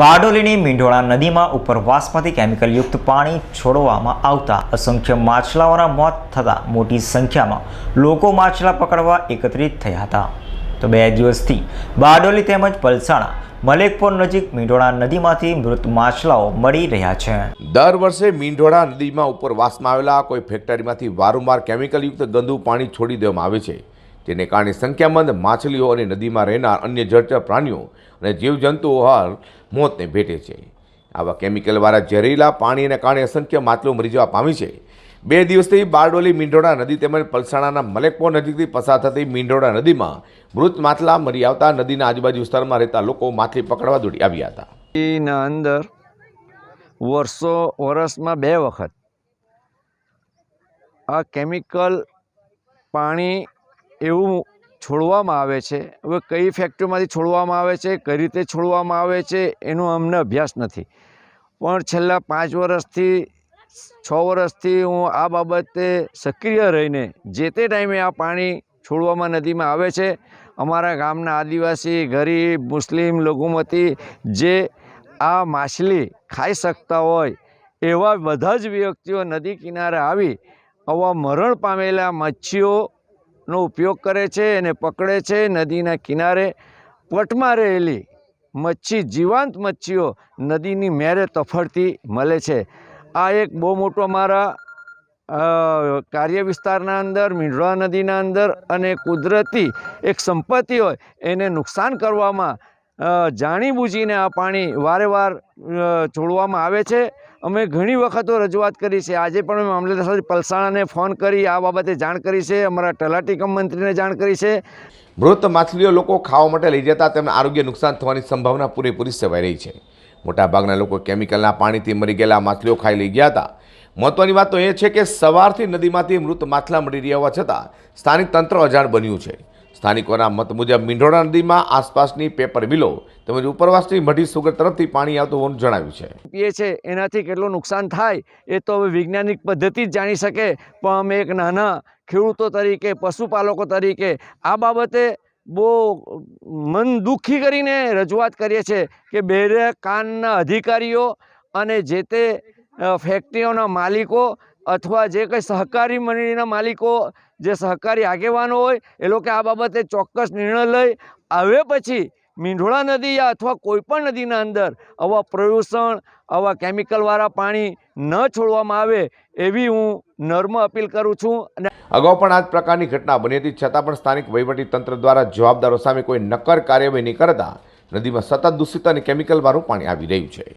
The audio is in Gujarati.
બારડોલીની મીંઢોળા નદીમાં ઉપરવાસમાંથી કેમિકલયુક્ત પાણી છોડવામાં આવતા અસંખ્ય માછલાઓના મોત થતાં મોટી સંખ્યામાં લોકો માછલા પકડવા એકત્રિત થયા હતા. તો બે દિવસથી બારડોલી તેમજ પલસાણા, મલેકપોર નજીક મીંઢોળા નદીમાંથી મૃત માછલાઓ મળી રહ્યા છે. દર વર્ષે મીંઢોળા નદીમાં ઉપરવાસમાં આવેલા કોઈ ફેક્ટરીમાંથી વારંવાર કેમિકલયુક્ત ગંદુ પાણી છોડી દેવામાં આવે છે. જેને કારણે સંખ્યાબંધ માછલીઓ અને નદીમાં રહેનાર અન્ય જળચર પ્રાણીઓ અને જીવજંતુઓ હાલ મોતને ભેટે છે. આવા કેમિકલવાળા ઝેરીલા પાણીને કારણે અસંખ્ય માછલીઓ મરી જવા પામી છે. બે દિવસથી બારડોલી મીંઢોળા નદી તેમજ પલસાણાના મલેકપોર નજીકથી પસાર થતી મીંઢોળા નદીમાં મૃત માછલા મરી આવતા નદીના આજુબાજુ વિસ્તારમાં રહેતા લોકો માછલી પકડવા દોડી આવ્યા હતા. ના અંદર વર્ષો, વર્ષમાં બે વખત આ કેમિકલ પાણી એવું છોડવામાં આવે છે. હવે કઈ ફેક્ટરીમાંથી છોડવામાં આવે છે, કઈ રીતે છોડવામાં આવે છે, એનો અમને અભ્યાસ નથી. પણ છેલ્લા પાંચ વર્ષથી, છ વર્ષથી હું આ બાબતે સક્રિય રહીને જે તે ટાઈમે આ પાણી છોડવામાં નદીમાં આવે છે, અમારા ગામના આદિવાસી, ગરીબ, મુસ્લિમ, લઘુમતી જે આ માછલી ખાઈ શકતા હોય, એવા બધા જ વ્યક્તિઓ નદી કિનારે આવી, આવા મરણ પામેલા મચ્છીઓનો ઉપયોગ કરે છે એને પકડે છે નદીના કિનારે. પટમાં રહેલી મચ્છી, જીવાંત મચ્છીઓ નદીની મેરે તફડતી મળે છે. આ એક બહુ મોટો અમારા કાર્ય વિસ્તારના અંદર મીંઢળા નદીના અંદર અને કુદરતી એક સંપત્તિ હોય એને નુકસાન કરવામાં જાણીબૂજીને આ પાણી વારે વાર છોડવામાં આવે છે. અમે ઘણી વખતો રજૂઆત કરી છે. આજે પણ અમે મામલતદાર પલસાણાને ફોન કરી આ બાબતે જાણ કરી છે. અમારા તલાટી કમ મંત્રીને જાણ કરી છે. મૃત માછલીઓ લોકો ખાવા માટે લઈ જતા તેમને આરોગ્ય નુકસાન થવાની સંભાવના પૂરેપૂરી સેવાઈ રહી છે. મોટાભાગના લોકો કેમિકલના પાણીથી મરી ગયેલા માછલીઓ ખાઈ લઈ ગયા હતા. મહત્વની વાત તો એ છે કે સવારથી નદીમાંથી મૃત માછલા મળી રહ્યા હોવા છતાં સ્થાનિક તંત્ર અજાણ બન્યું છે. સ્થાનિકોના મત મુજબ મીંઢોળા નદીમાં આસપાસની પેપર મિલો તેમજ ઉપરવાસની મઢી સુગર તરફથી પાણી આવતું હોવાનું જણાવ્યું છે. પીએ છે, એનાથી કેટલું નુકસાન થાય એ તો હવે વૈજ્ઞાનિક પદ્ધતિ જ જાણી શકે, પણ અમે એક નાના ખેડૂતો તરીકે, પશુપાલકો તરીકે આ બાબતે બહુ મન દુઃખી કરીને રજૂઆત કરીએ છીએ કે બેરે કાનના અધિકારીઓ અને જે તે ફેક્ટરીઓના માલિકો અથવા જે કંઈ સહકારી મંડળીના માલિકો, જે સહકારી આગેવાનો હોય, એ લોકો આ બાબતે ચોક્કસ નિર્ણય લઈ હવે પછી મીંઢોળા નદી અથવા કોઈપણ નદીના અંદર આવા પ્રદૂષણ, આવા કેમિકલવાળા પાણી ન છોડવામાં આવે એવી હું નર્મ અપીલ કરું છું. અને અગાઉ પણ આ પ્રકારની ઘટના બની હતી. છતાં પણ સ્થાનિક તંત્ર દ્વારા જવાબદારો સામે કોઈ નક્કર કાર્યવાહી નહીં કરતા નદીમાં સતત દૂષિત અને કેમિકલવાળું પાણી આવી રહ્યું છે.